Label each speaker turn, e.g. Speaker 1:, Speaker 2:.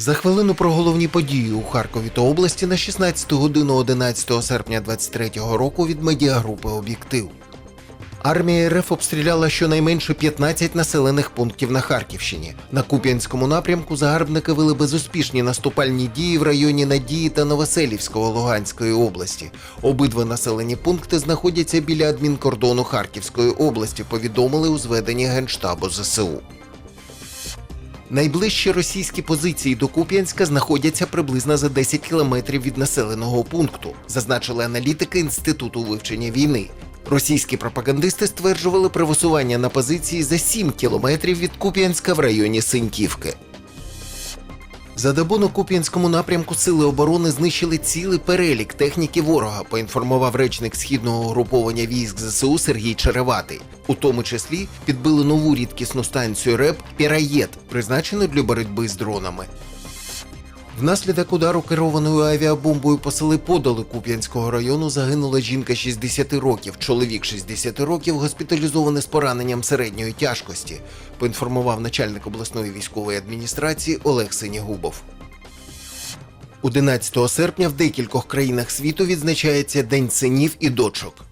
Speaker 1: За хвилину про головні події у Харкові та області на 16 годину 11 серпня 23 року від медіагрупи Об'єктив. Армія РФ обстріляла щонайменше 15 населених пунктів на Харківщині. На Куп'янському напрямку загарбники вели безуспішні наступальні дії в районі Надії та Новоселівського Луганської області. Обидва населені пункти знаходяться біля адмінкордону Харківської області, повідомили у зведенні Генштабу ЗСУ. Найближчі російські позиції до Куп'янська знаходяться приблизно за 10 кілометрів від населеного пункту, зазначили аналітики Інституту вивчення війни. Російські пропагандисти стверджували про висування на позиції за 7 кілометрів від Куп'янська в районі Синьківки. За добу на Куп'янському напрямку сили оборони знищили цілий перелік техніки ворога, поінформував речник східного угруповання військ ЗСУ Сергій Череватий. У тому числі підбили нову рідкісну станцію РЕП Піраєт, призначену для боротьби з дронами. Внаслідок удару керованою авіабомбою по селі Подоли Куп'янського району загинула жінка 60 років. Чоловік 60 років госпіталізований з пораненням середньої тяжкості, поінформував начальник обласної військової адміністрації Олег Синігубов. 11 серпня в декількох країнах світу відзначається День синів і дочок.